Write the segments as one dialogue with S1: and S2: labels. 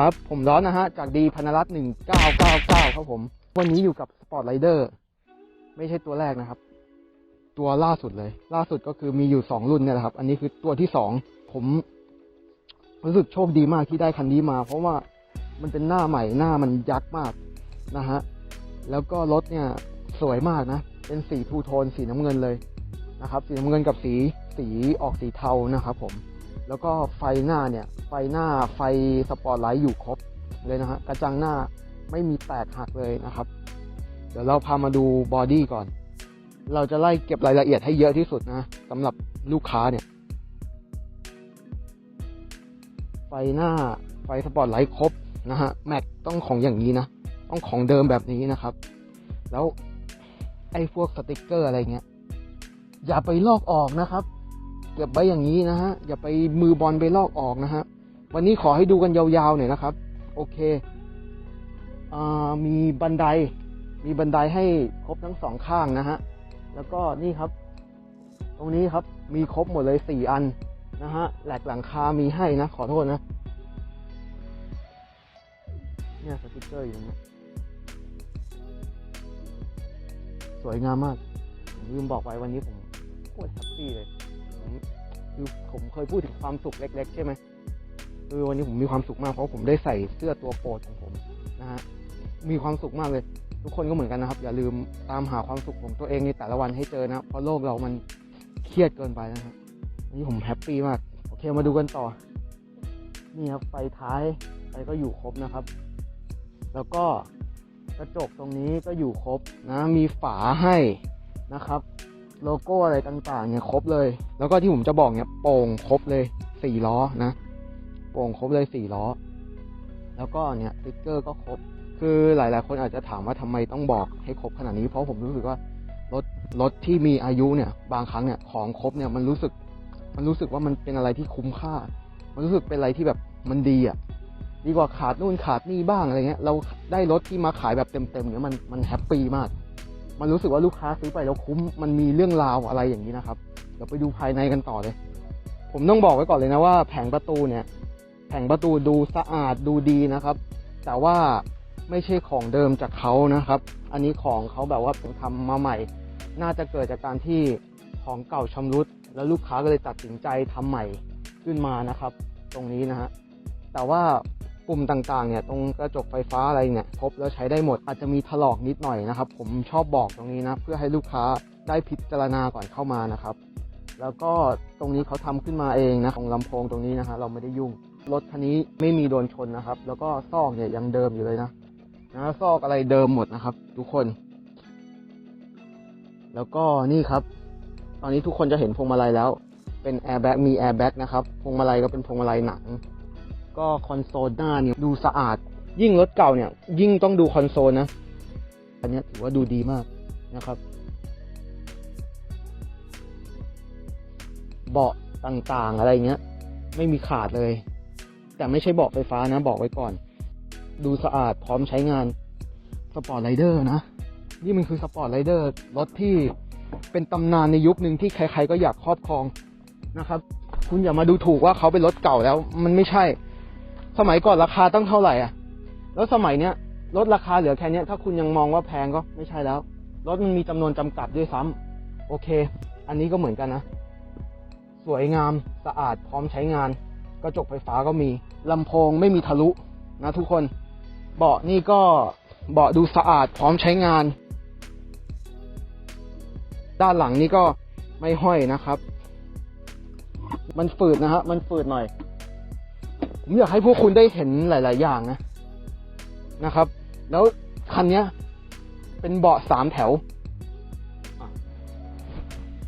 S1: ครับ ผมร้อนนะฮะ จากดีพนรัตน์หนึ่งเก้าเก้าเก้าครับผม วันนี้อยู่กับสปอร์ตไรเดอร์ไม่ใช่ตัวแรกนะครับ ตัวล่าสุดเลย ล่าสุดก็คือมีอยู่สองรุ่นเนี่ยแหละครับ อันนี้คือตัวที่สองผมรู้สึกโชคดีมากที่ได้คันนี้มา เพราะว่ามันเป็นหน้าใหม่หน้ามันยักษ์มากนะฮะแล้วก็รถเนี่ยสวยมากนะ เป็นสีทูโทนสีน้ำเงินเลยนะครับ สีน้ำเงินกับสีสีออกสีเทานะครับผม แล้วก็ไฟหน้าเนี่ย ไฟหน้าไฟสปอร์ตไลท์อยู่ครบเลยนะฮะ กระจังหน้าไม่มีแตกหักเลยนะครับ เดี๋ยวเราพามาดูบอดี้ก่อน เราจะไล่เก็บรายละเอียดให้เยอะที่สุดนะสำหรับลูกค้าเนี่ย ไฟหน้าไฟสปอร์ตไลท์ครบนะฮะ แม็กต้องของอย่างนี้นะ ต้องของเดิมแบบนี้นะครับ แล้วไอ้พวกสติกเกอร์อะไรเงี้ย อย่าไปลอกออกนะครับ ก็บไว้อย่างนี้นะฮะ อย่าไปมือบอลไปลอกออกนะฮะ วันนี้ขอให้ดูกันยาวๆหน่อยนะครับ โอเคอมีบันได มีบันไดให้ครบทั้งสองข้างนะฮะ แล้วก็นี่ครับ ตรงนี้ครับ มีครบหมดเลยสี่อันนะฮะ แหลกหลังคา มีให้นะ ขอโทษนะ เนี่ยสติกเกอร์อยู่ตรงนี้สวยงามมาก ผมลืมบอกไปวันนี้ผมโคตรแฮปปี้เลย คือผมเคยพูดถึงความสุขเล็ก ๆ ใช่ไหมคือวันนี้ผมมีความสุขมากเพราะผมได้ใส่เสื้อตัวโปรดของผมนะฮะมีความสุขมากเลย ทุกคนก็เหมือนกันนะครับ อย่าลืมตามหาความสุขของตัวเองในแต่ละวันให้เจอนะเพราะโลกเรามันเครียดเกินไปนะครับวันนี้ผมแฮปปี้มากโอเคมาดูกันต่อ นี่ครับไฟท้ายไฟก็อยู่ครบนะครับ แล้วก็กระจกตรงนี้ก็อยู่ครบนะ มีฝาให้นะครับ โลโก้อะไรต่างๆเนี่ยครบเลย แล้วก็ที่ผมจะบอกเนี่ยโป่งครบเลยสี่ล้อนะโป่งครบเลยสี่ล้อ แล้วก็เนี่ยติ๊กเกอร์ก็ครบ คือหลายๆ คนอาจจะถามว่าทำไมต้องบอกให้ครบขนาดนี้ เพราะผมรู้สึกว่ารถรถที่มีอายุเนี่ย บางครั้งเนี่ยของครบเนี่ยมันรู้สึก มันรู้สึกว่ามันเป็นอะไรที่คุ้มค่า มันรู้สึกเป็นอะไรที่แบบมันดีอะดีกว่าขาดนู่นขาดนี่บ้างอะไรเงี้ย เราได้รถที่มาขายแบบเต็มๆเนี่ยมันมันแฮปปี้มาก มันรู้สึกว่าลูกค้าซื้อไปแล้วคุ้มมันมีเรื่องราวอะไรอย่างนี้นะครับ เดี๋ยวไปดูภายในกันต่อเลย ผมต้องบอกไว้ก่อนเลยนะว่าแผงประตูเนี่ย แผงประตูดูสะอาดดูดีนะครับ แต่ว่าไม่ใช่ของเดิมจากเขานะครับ อันนี้ของเขาแบบว่าผมทำมาใหม่ น่าจะเกิดจากการที่ของเก่าชำรุด แล้วลูกค้าก็เลยตัดสินใจทำใหม่ขึ้นมานะครับ ตรงนี้นะฮะแต่ว่า ปุ่มต่างๆเนี่ยตรงกระจกไฟฟ้าอะไรเนี่ยครบแล้วใช้ได้หมดอาจจะมีถลอกนิดหน่อยนะครับ ผมชอบบอกตรงนี้นะเพื่อให้ลูกค้าได้พิจารณาก่อนเข้ามานะครับ แล้วก็ตรงนี้เขาทำขึ้นมาเองนะของลำโพงตรงนี้นะฮะเราไม่ได้ยุ่งรถคันนี้ไม่มีโดนชนนะครับ แล้วก็ซอกเนี่ยยังเดิมอยู่เลยนะนะซอกอะไรเดิมหมดนะครับ ทุกคน แล้วก็นี่ครับ ตอนนี้ทุกคนจะเห็นพวงมาลัยแล้ว เป็นแอร์แบ็กมีแอร์แบ็กนะครับพวงมาลัยก็เป็นพวงมาลัยหนัง ก็คอนโซลหน้าเนี่ยดูสะอาด ยิ่งรถเก่าเนี่ย ยิ่งต้องดูคอนโซลนะ อันนี้ถือว่าดูดีมากนะครับ เบาะต่างๆอะไรเงี้ย ไม่มีขาดเลย แต่ไม่ใช่เบาะไฟฟ้านะ บอกไว้ก่อน ดูสะอาดพร้อมใช้งานสปอร์ตไรเดอร์นะ นี่มันคือสปอร์ตไรเดอร์รถที่เป็นตำนานในยุคหนึ่งที่ใครๆก็อยากครอบครองนะครับ คุณอย่ามาดูถูกว่าเขาเป็นรถเก่าแล้ว มันไม่ใช่ สมัยก่อนราคาตั้งเท่าไหร่อะ แล้วสมัยเนี้ยลดราคาเหลือแค่เนี้ยถ้าคุณยังมองว่าแพงก็ไม่ใช่แล้วรถมันมีจำนวนจำกัดด้วยซ้ำโอเค อันนี้ก็เหมือนกันนะ สวยงามสะอาดพร้อมใช้งาน กระจกไฟฟ้าก็มีลำโพงไม่มีทะลุนะทุกคน เบาะนี่ก็เบาะดูสะอาดพร้อมใช้งาน ด้านหลังนี่ก็ไม่ห้อยนะครับ มันฝืดนะฮะมันฝืดหน่อย ผมอยากให้พวกคุณได้เห็นหลาย ๆ อย่างนะนะครับ แล้วคันนี้เป็นเบาะสามแถว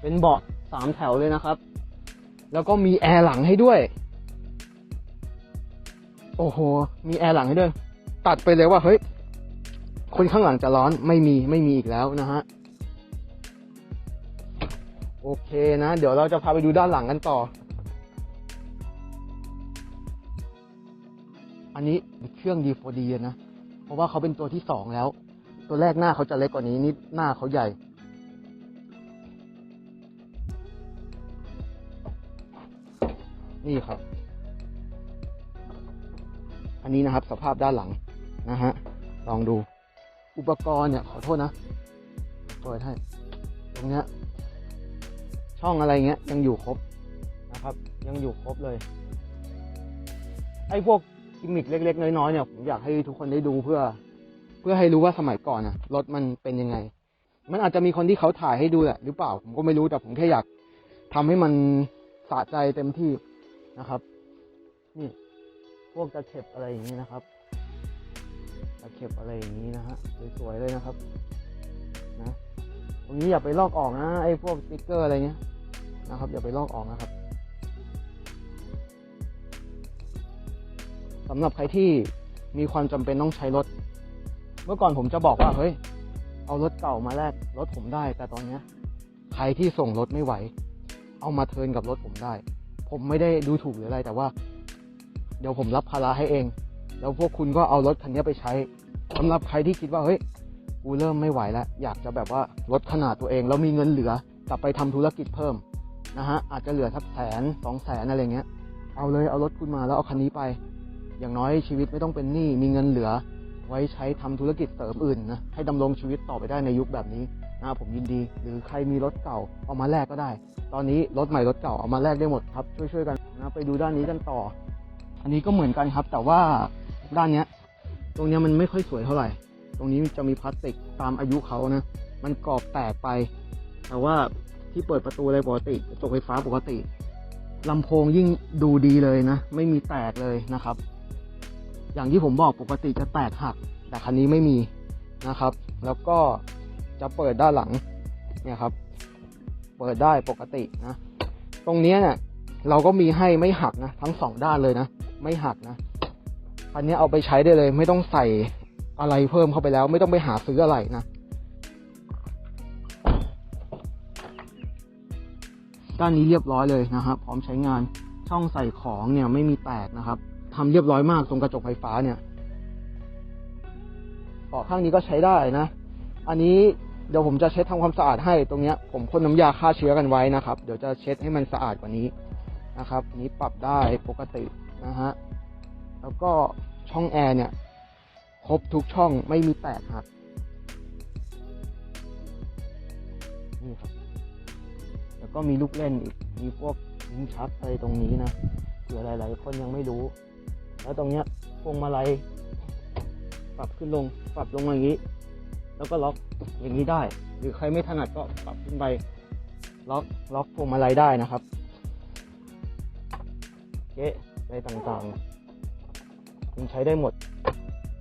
S1: เป็นเบาะสามแถวเลยนะครับ แล้วก็มีแอร์หลังให้ด้วย โอ้โห มีแอร์หลังให้ด้วย ตัดไปเลยว่าเฮ้ย คนข้างหลังจะร้อนไม่มีไม่มีอีกแล้วนะฮะ โอเคนะ เดี๋ยวเราจะพาไปดูด้านหลังกันต่อ อันนี้เครื่อง D4D นะ เพราะว่าเขาเป็นตัวที่สองแล้ว ตัวแรกหน้าเขาจะเล็กกว่านี้นิดหน้าเขาใหญ่ นี่ครับ อันนี้นะครับสภาพด้านหลังนะฮะ ลองดู อุปกรณ์เนี่ย ขอโทษนะเปิดให้ ตรงเนี้ย ช่องอะไรเงี้ยยังอยู่ครบนะครับ ยังอยู่ครบเลย ไอ้พวก กิมมิคเล็ก ๆ น้อยๆเนี่ยผมอยากให้ทุกคนได้ดูเพื่อ เพื่อให้รู้ว่าสมัยก่อนอะรถมันเป็นยังไง มันอาจจะมีคนที่เขาถ่ายให้ดูแหละหรือเปล่าผมก็ไม่รู้แต่ผมแค่อยากทำให้มันสะใจเต็มที่นะครับ นี่ พวกตะเข็บอะไรอย่างนี้นะครับตะเข็บอะไรอย่างนี้นะฮะสวยๆเลยนะครับ นะตรงนี้อย่าไปลอกออกนะไอ้พวกสติ๊กเกอร์อะไรเงี้ยนะครับ อย่าไปลอกออกนะครับ สำหรับใครที่มีความจำเป็นต้องใช้รถ เมื่อก่อนผมจะบอกว่าเฮ้ย เอารถเก่ามาแลกรถผมได้ แต่ตอนเนี้ย ใครที่ส่งรถไม่ไหว เอามาเทินกับรถผมได้ ผมไม่ได้ดูถูกหรืออะไร แต่ว่า เดี๋ยวผมรับภาระให้เอง แล้วพวกคุณก็เอารถคันนี้ไปใช้สำหรับใครที่คิดว่าเฮ้ยกูเริ่มไม่ไหวแล้ว อยากจะแบบว่าลดขนาดตัวเอง แล้วมีเงินเหลือกลับไปทำธุรกิจเพิ่มนะฮะอาจจะเหลือสักแสนสองแสนอะไรเงี้ย เอาเลยเอารถคุณมาแล้วเอาคันนี้ไป อย่างน้อยชีวิตไม่ต้องเป็นหนี้มีเงินเหลือ ไว้ใช้ทำธุรกิจเสริมอื่นนะให้ดำรงชีวิตต่อไปได้ในยุคแบบนี้นะผมยินดี หรือใครมีรถเก่าเอามาแลกก็ได้ ตอนนี้รถใหม่รถเก่าเอามาแลกได้หมดครับช่วยๆกันนะไปดูด้านนี้กันต่อ อันนี้ก็เหมือนกันครับ แต่ว่าด้านเนี้ย ตรงเนี้ยมันไม่ค่อยสวยเท่าไหร่ ตรงนี้จะมีพลาสติกตามอายุเขานะมันกรอบแตกไป แต่ว่าที่เปิดประตูอะไรปกติกระจกไฟฟ้าปกติลำโพงยิ่งดูดีเลยนะ ไม่มีแตกเลยนะครับ อย่างที่ผมบอกปกติจะแตกหัก แต่คันนี้ไม่มีนะครับ แล้วก็จะเปิดด้านหลังเนี่ยครับ เปิดได้ปกตินะ ตรงเนี้ยเนี่ยเราก็มีให้ไม่หักนะทั้งสองด้านเลยนะ ไม่หักนะคันนี้เอาไปใช้ได้เลย ไม่ต้องใส่อะไรเพิ่มเข้าไปแล้ว ไม่ต้องไปหาซื้ออะไรนะด้านนี้เรียบร้อยเลยนะครับ พร้อมใช้งานช่องใส่ของเนี่ยไม่มีแตกนะครับ ทำเรียบร้อยมากตรงกระจกไฟฟ้าเนี่ยเบาะข้างนี้ก็ใช้ได้นะ อันนี้เดี๋ยวผมจะเช็ดทำความสะอาดให้ตรงเนี้ย ผมพ่นน้ำยาฆ่าเชื้อกันไว้นะครับ เดี๋ยวจะเช็ดให้มันสะอาดกว่านี้นะครับนนี้ปรับได้ปกตินะฮะแล้วก็ช่องแอร์เนี่ยครบทุกช่องไม่มีแตกหักนี่ครับ แล้วก็มีลูกเล่นอีก มีพวกลิ้นชักอะไรตรงนี้นะเผื่อหลาย ๆ คนยังไม่รู้ แล้วตรงเนี้ยพวงมาลัยปรับขึ้นลงปรับลงมาอย่างนี้ แล้วก็ล็อกอย่างนี้ได้ หรือใครไม่ถนัดก็ปรับขึ้นไปล็อกล็อกพวงมาลัยได้นะครับเก๊ะอะไรต่างๆคุณใช้ได้หมด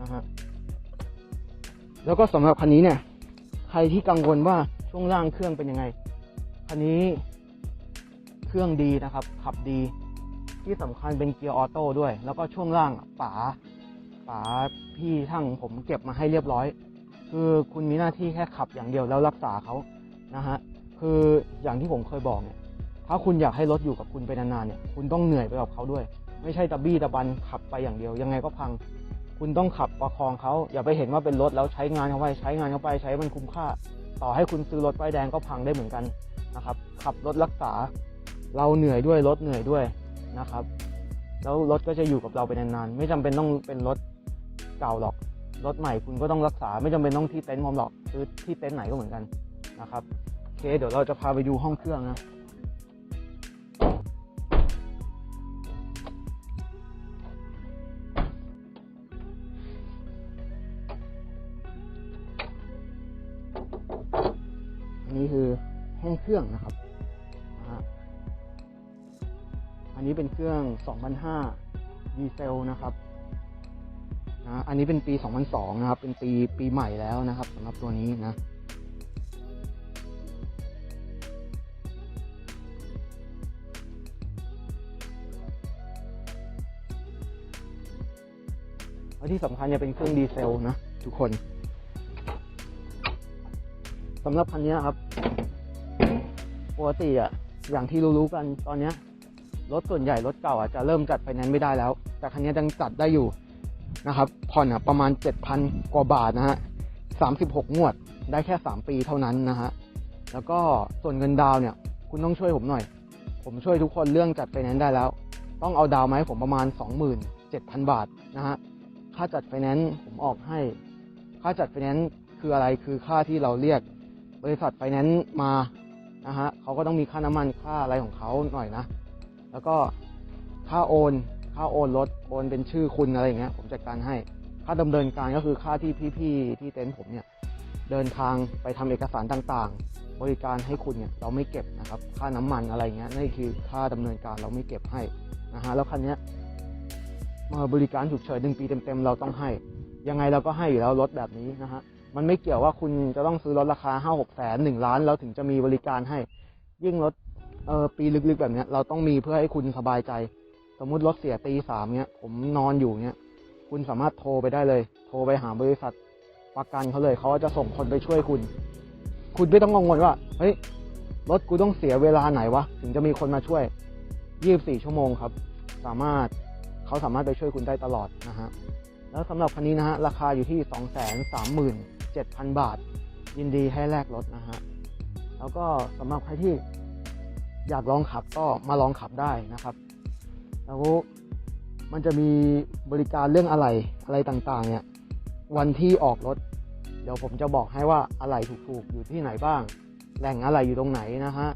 S1: นะฮะแล้วก็สำหรับคันนี้เนี่ย ใครที่กังวลว่าช่วงล่างเครื่องเป็นยังไง คันนี้เครื่องดีนะครับ ขับดี ที่สำคัญเป็นเกียร์ออโต้ด้วย แล้วก็ช่วงล่างป๋าป๋าพี่ช่างผมเก็บมาให้เรียบร้อย คือคุณมีหน้าที่แค่ขับอย่างเดียวแล้วรักษาเขานะฮะคืออย่างที่ผมเคยบอกเนี่ยถ้าคุณอยากให้รถอยู่กับคุณไปนานๆเนี่ย คุณต้องเหนื่อยไปกับเขาด้วย ไม่ใช่ตะบี้ตะบันขับไปอย่างเดียว ยังไงก็พัง คุณต้องขับประคองเขาอย่าไปเห็นว่าเป็นรถแล้วใช้งานเขาไปใช้งานเขาไปใช้มันคุ้มค่า ต่อให้คุณซื้อรถป้ายแดงก็พังได้เหมือนกันนะครับ ขับรถรักษา เราเหนื่อยด้วยรถเหนื่อยด้วย นะครับ แล้วรถก็จะอยู่กับเราไปนานๆ ไม่จำเป็นต้องเป็นรถเก่าหรอก รถใหม่คุณก็ต้องรักษา ไม่จำเป็นต้องที่เต็นท์ผมหรอก คือที่เต็นท์ไหนก็เหมือนกันนะครับโอเค เดี๋ยวเราจะพาไปดูห้องเครื่องนะอันนี้คือห้องเครื่องนะครับ อันนี้เป็นเครื่อง 2005 ดีเซลนะครับนะอันนี้เป็นปี 2002 นะครับ เป็นปีปีใหม่แล้วนะครับสำหรับตัวนี้นะและที่สำคัญเนี่ยเป็นเครื่องดีเซลนะทุกคนสำหรับคันนี้ครับปกติอะอย่างที่รู้ๆกันตอนเนี้ย รถส่วนใหญ่รถเก่าอะจะเริ่มจัดไฟแนนซ์ไม่ได้แล้ว แต่คันนี้ยังจัดได้อยู่นะครับผ่อนอะประมาณ 7,000 กว่าบาทนะฮะ36 งวดได้แค่ 3 ปีเท่านั้นนะฮะแล้วก็ส่วนเงินดาวน์เนี่ยคุณต้องช่วยผมหน่อย ผมช่วยทุกคนเรื่องจัดไฟแนนซ์ได้แล้ว ต้องเอาดาวน์มาให้ผมประมาณ 27,000 บาทนะฮะค่าจัดไฟแนนซ์ผมออกให้ ค่าจัดไฟแนนซ์คืออะไรคือค่าที่เราเรียกบริษัทไฟแนนซ์มานะฮะเขาก็ต้องมีค่าน้ำมันค่าอะไรของเขาหน่อยนะ แล้วก็ค่าโอนค่าโอนรถโอนเป็นชื่อคุณอะไรอย่างเงี้ย ผมจัดการให้ ค่าดำเนินการก็คือค่าที่พี่ๆที่เต็นท์ผมเนี่ยเดินทางไปทำเอกสารต่างๆ บริการให้คุณเนี่ยเราไม่เก็บนะครับ ค่าน้ำมันอะไรเงี้ยนี่คือค่าดำเนินการเราไม่เก็บให้นะฮะแล้วคันเนี้ยมาบริการฉุกเฉินหนึ่งปีเต็มๆเราต้องให้ ยังไงเราก็ให้อยู่แล้วรถแบบนี้นะฮะมันไม่เกี่ยวว่าคุณจะต้องซื้อรถราคาห้าหกแสนหนึ่งล้าน แล้วถึงจะมีบริการให้ ยิ่งรถ เออปีลึกๆแบบเนี้ย เราต้องมีเพื่อให้คุณสบายใจ สมมุติรถเสียตีสามเนี้ย ผมนอนอยู่เนี้ย คุณสามารถโทรไปได้เลย โทรไปหาบริษัทประกันเขาเลยเขาจะส่งคนไปช่วยคุณ คุณไม่ต้องกังวลว่า เฮ้ย รถกูต้องเสียเวลาไหนวะ ถึงจะมีคนมาช่วย 24 ชั่วโมงครับ สามารถเขาสามารถไปช่วยคุณได้ตลอดนะฮะ แล้วสำหรับคันนี้นะฮะ ราคาอยู่ที่ 237,000 บาท ยินดีให้แลกรถนะฮะ แล้วก็สำหรับใครที่ อยากลองขับก็มาลองขับได้นะครับแล้วมันจะมีบริการเรื่องอะไรอะไรต่างๆ เนี่ย วันที่ออกรถ เดี๋ยวผมจะบอกให้ว่าอะไรถูกๆ อยู่ที่ไหนบ้าง แหล่งอะไรอยู่ตรงไหนนะฮะ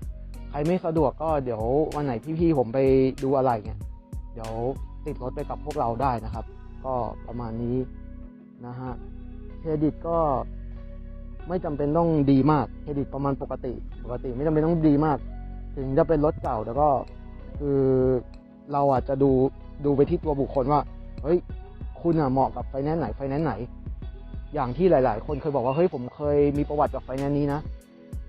S1: ใครไม่สะดวกก็เดี๋ยววันไหนพี่ๆผมไปดูอะไรเนี่ยเดี๋ยวติดรถไปกับพวกเราได้นะครับ ก็ประมาณนี้นะฮะเครดิตก็ไม่จำเป็นต้องดีมากเครดิตประมาณปกติ ปกติไม่จำเป็นต้องดีมาก ถึงจะเป็นรถเก่าแต่ก็คือเราอาจจะดูดูไปที่ตัวบุคคลว่า เฮ้ย คุณอะเหมาะกับไฟแนนซ์ไหนไฟแนนซ์ไหน อย่างที่หลาย ๆ คนเคยบอกว่าเฮ้ยผมเคยมีประวัติกับไฟแนนซ์นี้นะ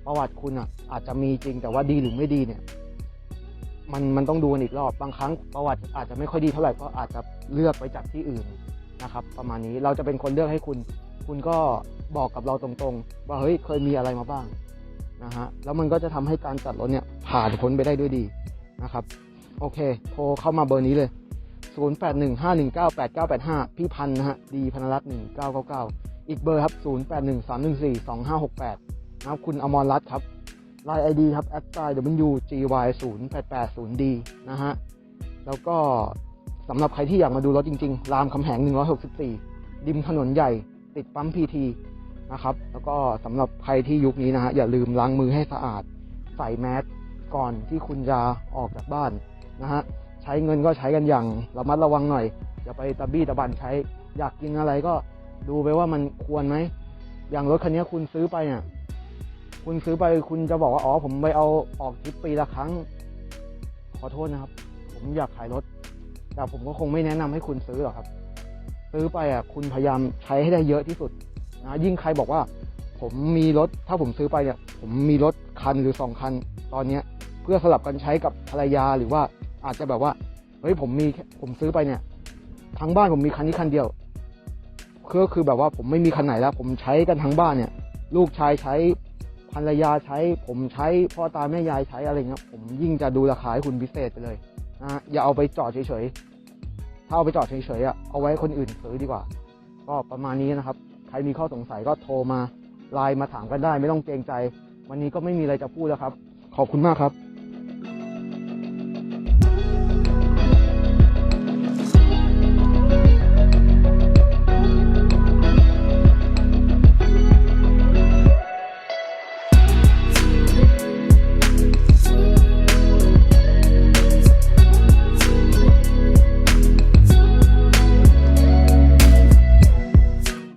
S1: ประวัติคุณอะอาจจะมีจริงแต่ว่าดีหรือไม่ดีเนี่ย มันมันต้องดูกันอีกรอบบางครั้งประวัติอาจจะไม่ค่อยดีเท่าไหร่ก็อาจจะเลือกไปจากที่อื่นนะครับ ประมาณนี้เราจะเป็นคนเลือกให้คุณ คุณก็บอกกับเราตรงๆ ว่าเฮ้ยเคยมีอะไรมาบ้าง นะฮะแล้วมันก็จะทำให้การจัดรถเนี่ยผ่านพ้นไปได้ด้วยดีนะครับ โอเค โทรเข้ามาเบอร์นี้เลย 0815198985 พี่พันธ์นะฮะดีพนรัตน์1999 อีกเบอร์ครับ 0813142568 นะครับคุณอมรรัตน์ครับไลน์ไอดีครับ a d wgy 0880d นะฮะ แล้วก็สำหรับใครที่อยากมาดูรถจริง ๆ รามคำแหง 164ริมถนนใหญ่ ติดปั๊มพีที นะครับ แล้วก็สำหรับใครที่ยุคนี้นะฮะอย่าลืมล้างมือให้สะอาด ใส่แมสก่อนที่คุณจะออกจากบ้านนะฮะใช้เงินก็ใช้กันอย่างระมัดระวังหน่อย อย่าไปตะบี้ตะบันใช้ อยากกินอะไรก็ดูไปว่ามันควรไหมอย่างรถคันนี้คุณซื้อไปเนี่ยคุณซื้อไปคุณจะบอกว่าอ๋อผมไปเอาออกทริปปีละครั้ง ขอโทษนะครับ ผมอยากขายรถ แต่ผมก็คงไม่แนะนำให้คุณซื้อหรอกครับ ซื้อไปอะ คุณพยายามใช้ให้ได้เยอะที่สุด นะยิ่งใครบอกว่าผมมีรถถ้าผมซื้อไปเนี่ย ผมมีรถคันหรือสองคันตอนเนี้ย เพื่อสลับกันใช้กับภรรยาหรือว่าอาจจะแบบว่าเฮ้ยผมมีผมซื้อไปเนี่ยทั้งบ้านผมมีคันนี้คันเดียวก็คือแบบว่าผมไม่มีคันไหนแล้ว ผมใช้กันทั้งบ้านเนี่ย ลูกชายใช้ภรรยาใช้ ผมใช้พ่อตาแม่ยายใช้อะไรเงี้ยผมยิ่งจะดูราคาให้คุณพิเศษไปเลยนะฮะอย่าเอาไปจอดเฉยๆถ้าเอาไปจอดเฉยๆอะเอาไว้คนอื่นซื้อดีกว่า ก็ประมาณนี้นะครับ ใครมีข้อสงสัยก็โทรมาไลน์มาถามกันได้ ไม่ต้องเกรงใจ วันนี้ก็ไม่มีอะไรจะพูดแล้วครับ ขอบคุณมากครับ